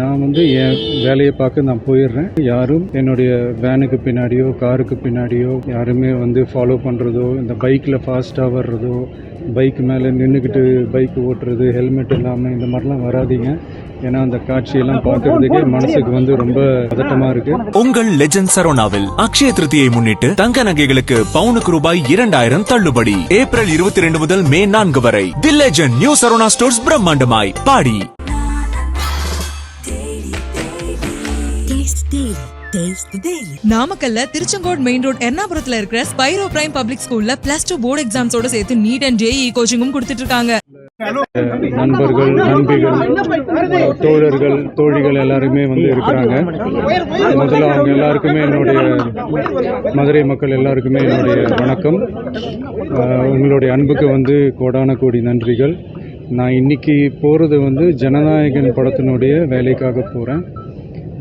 நான் வந்து என் வேலையை பார்க்க நான் போயிடுறேன். யாரும் என்னுடைய வேனுக்கு பின்னாடியோ காருக்கு பின்னாடியோ யாருமே வந்து ஃபாலோ பண்ணுறதோ இந்த பைக்கில் ஃபாஸ்ட்டாக வர்றதோ பைக் மேலே நின்றுக்கிட்டு பைக் ஓட்டுறது ஹெல்மெட் இல்லாமல் இந்த மாதிரிலாம் வராதீங்க. ஏன்னா அந்த காட்சியெல்லாம் பார்க்கறதுக்கே மனசுக்கு வந்து ரொம்ப பதட்டமாக இருக்குது உங்கள் லெஜண்ட் சரோனாவில் அக்ஷய திருதியை முன்னிட்டு தங்க நகைகளுக்கு பவுனுக்கு ரூபாய் இரண்டாயிரம் தள்ளுபடி. ஏப்ரல் இருபத்தி ரெண்டு முதல் மே நான்கு வரை the legend new Saravana stores பிரம்மாண்டமாய். பாடி. நாமக்கல்ல திருச்செங்கோடு மெயின் ரோட் எர்ணாபுரத்துல இருக்கிற ஸ்பைரோ பிரைம் பப்ளிக் ஸ்கூல்ல பிளஸ் டூ போர்டு எக்ஸாம்ஸோட சேர்த்து நீட் அண்ட் ஜேஇ கோச்சிங்கும் கொடுத்துட்டு இருக்காங்க. நண்பர்கள் நண்பிகள் தோழர்கள் தோழிகள் எல்லாருமே வந்து இருக்கிறாங்க. முதல்ல அவங்க எல்லாருக்குமே என்னுடைய மதுரை மக்கள் எல்லாருக்குமே என்னுடைய வணக்கம். உங்களுடைய அன்புக்கு வந்து கோடான கோடி நன்றிகள். நான் இன்னைக்கு போகிறது வந்து ஜனநாயகன் படத்தினுடைய வேலைக்காக போகிறேன்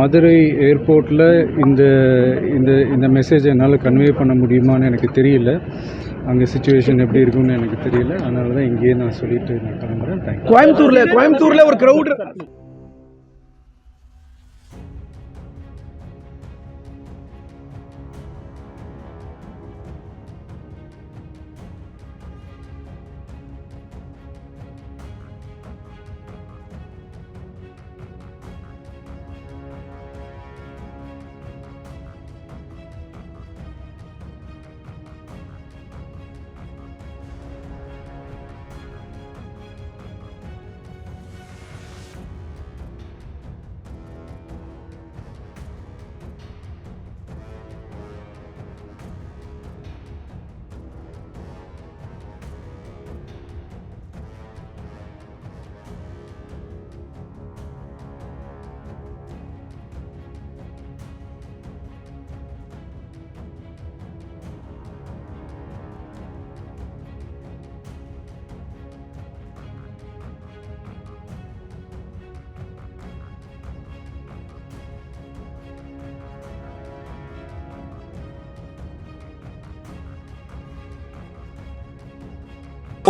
மதுரை ஏர்போர்ட்டில் இந்த இந்த இந்த மெசேஜை என்னால் கன்வே பண்ண முடியுமான்னு எனக்கு தெரியல. அங்கே சுச்சுவேஷன் எப்படி இருக்கும்னு எனக்கு தெரியல. அதனால தான் இங்கேயே நான் சொல்லிட்டு நான் கிளம்புறேன். கோயம்புத்தூரில் கோயம்புத்தூர்ல ஒரு க்ரௌட்